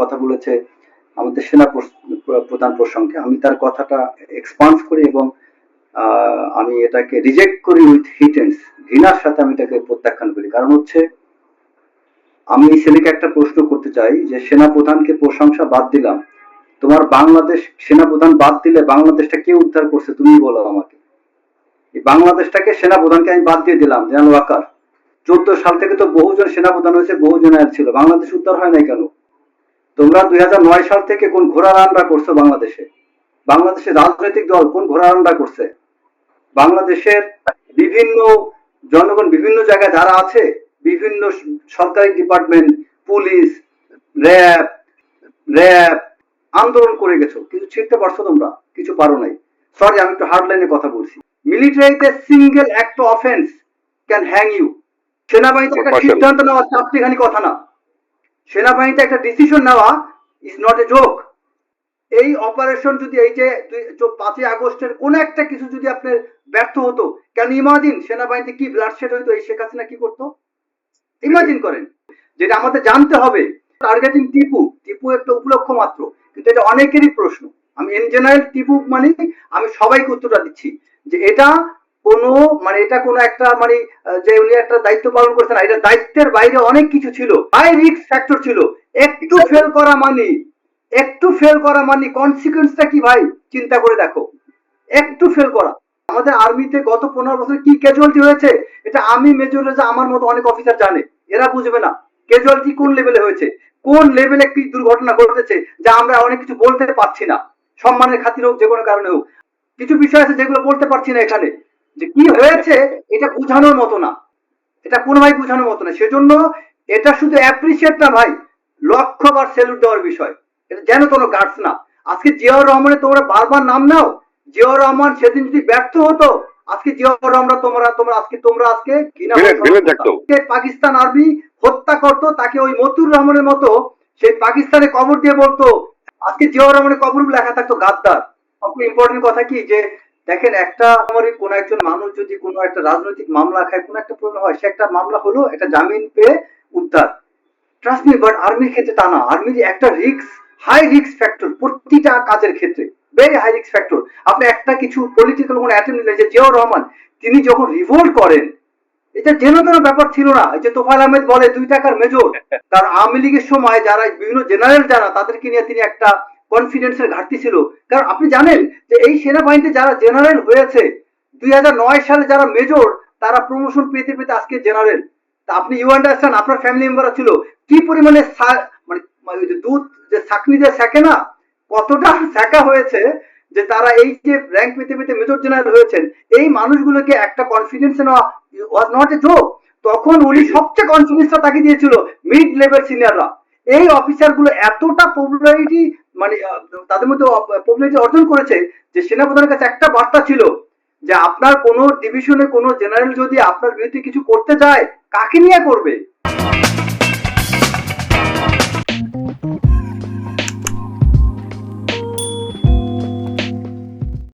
কথা বলেছে আমাদের সেনা প্রধান প্রসঙ্গে। আমি তার কথাটা এক্সপান্স করি এবং আমি এটাকে রিজেক্ট করি উইথ হিটেন্স ঘৃণার সাথে আমি এটাকে প্রত্যাখ্যান করি। কারণ হচ্ছে, আমি ছেলেকে একটা প্রশ্ন করতে চাই যে, সেনা প্রধানকে প্রশংসা বাদ দিলাম। তোমার বাংলাদেশ, সেনা প্রধান বাদ দিলে বাংলাদেশটা কে উদ্ধার করছে তুমি বলো আমাকে। এই বাংলাদেশটাকে সেনা প্রধানকে আমি বাদ দিয়ে দিলাম জানো আকার চোদ্দ সাল থেকে তো বহুজন সেনা প্রধান হয়েছে, বহুজন জেনারেল ছিল। বাংলাদেশ উদ্ধার হয় নাই কেন? তোমরা দুই নয় সাল থেকে কোন ঘোড়া রান্না করছ বাংলাদেশে? বাংলাদেশের রাজনৈতিক দল কোন ঘোড়া রান্না করছে? বাংলাদেশের বিভিন্ন জনগণ বিভিন্ন জায়গায় যারা আছে বিভিন্ন সরকারি ডিপার্টমেন্ট পুলিশ র্যাব র্যাব আন্দোলন করে গেছো। কিছু ছিঁড়তে পারছ তোমরা? কিছু পারো নাই। সরি আমি একটু হার্ড লাইনে কথা বলছি। মিলিটারিতে single act offence can hang you সেনাবাহিনীতে একটা সিদ্ধান্ত নেওয়া চারটিখানি কথা না। সেনাবাহিনীতে একটা ডিসিশন নেওয়া ইজ নট এ জোক এই অপারেশন যদি এই যে পাঁচই আগস্টের কোন একটা কিছু যদি আপনার ব্যর্থ হতো, কেন ইমাজিন সেনাবাহিনীতে কি ব্লাড শেড হইতো, এই শেখ হাসিনা কি করতো? ইমাজিন করেন। যেটা আমাদের জানতে হবে টার্গেটিং টিপু টিপু একটা উপলক্ষ মাত্র, কিন্তু এটা অনেকেরই প্রশ্ন। আমি ইন জেনারেল টিপু মানে আমি সবাইকে উত্তরটা দিচ্ছি যে এটা কোনো মানে এটা কোনো একটা মানে যে উনি একটা দায়িত্ব পালন করছেন এটা দায়িত্বের বাইরে অনেক কিছু ছিল। হাই রিস্ক ফ্যাক্টর ছিল। একটু ফেল করা মানে একটু ফেল করা মানে কনসিকুয়েন্সটা কি ভাই? চিন্তা করে দেখো। একটু ফেল করা। আমাদের আর্মিতে গত পনেরো বছর কি ক্যাজুয়ালিটি হয়েছে? এটা আমি মেজর রেজা আমার মতো অনেক অফিসার জানে। এরা বুঝবে না। ক্যাজুয়ালিটি কোন লেভেলে হয়েছে? কোন লেভেলে কি দুর্ঘটনা ঘটেছে? যা আমরা অনেক কিছু বলতে পারছি না। সম্মানের খাতির হোক যে কোনো কারণে হোক। কিছু বিষয় আছে যেগুলো বলতে পারছি না এখানে। যে কি হয়েছে এটা বোঝানোর মতো না। এটা কোনো ভাই বোঝানোর মতো না। সেজন্য এটা শুধু অ্যাপ্রিসিয়েট না ভাই লক্ষ্যবার সেলুট দেওয়ার বিষয়। এটা যেন কোনো গার্ডস না। আজকে জিয়াউর রহমানের তোমরা বারবার নাম নাও। জিয়াউর রহমান সেদিন যদি ব্যর্থ হতো আজকে জিয়াউর রহমান তোমরা তোমরা আজকে তোমরা আজকে পাকিস্তান আর্মি হত্যা করতো তাকে ওই মতুর রহমানের মতো সেই পাকিস্তানে কবর দিয়ে বলতো আজকে জিয়াউর রহমানের কবর লেখা থাকতো গাদ্দার। সবচেয়ে ইম্পর্টেন্ট কথা কি যে দেখেন, একটা আমারই কোন একজন মানুষ যদি কোনো একটা রাজনৈতিক মামলা খায়, কোনো একটা প্রবলেম হয়, সে একটা মামলা হলো একটা জামিন পেয়ে উদ্ধার। ট্রাস্ট মি বাট আর্মির ক্ষেত্রে তা না। আর্মির একটা রিস্ক হাই রিস্ক ফ্যাক্টর প্রতিটা কাজের ক্ষেত্রে। ভেরি হাই রিস্ক ফ্যাক্টর আপনি একটা কিছু পলিটিক্যাল কোনো অ্যাটেম্প নিলেন যে জিয়াউর রহমান, তিনি যখন রিভোল্ট করেন, এটা যেন তেন ব্যাপার ছিল না। যে তোফাইল আহমেদ বলে, দুই টাকার মেজর, তার আওয়ামী লীগের সময় যারা বিভিন্ন জেনারেল যারা, তাদেরকে নিয়ে তিনি একটা কনফিডেন্সের ঘাটতি ছিল। কারণ আপনি জানেন যে এই সেনাবাহিনীতে যারা জেনারেল হয়েছে, দুই সালে যারা মেজর তারা প্রমোশন পেতে পেতে আজকে জেনারেল তা আপনি ইউ আন্ডারস্ট্যান্ড আপনার ফ্যামিলি মেম্বার ছিল, কি পরিমাণে মানে মানে ওই যে দুধ যে সেকে না, কতটা শেখা হয়েছে যে তারা এই যে র্যাঙ্ক পেতে পেতে মেজর জেনারেল হয়েছেন, এই মানুষগুলোকে একটা কনফিডেন্স নেওয়া ওয়াজ নট এ জোক তখন উনি সবচেয়ে কনফিডেন্সটা তাকে দিয়েছিল মিড লেভেল সিনিয়ররা এই অফিসারগুলো এতটা পপুলারিটি মানে তাদের মধ্যে পপুলারিটি অর্জন করেছে যে সেনাপ্রধানের কাছে একটা বার্তা ছিল যে আপনার কোনো ডিভিশনে কোনো জেনারেল যদি আপনার বিরুদ্ধে কিছু করতে চায় কাকে নিয়ে করবে?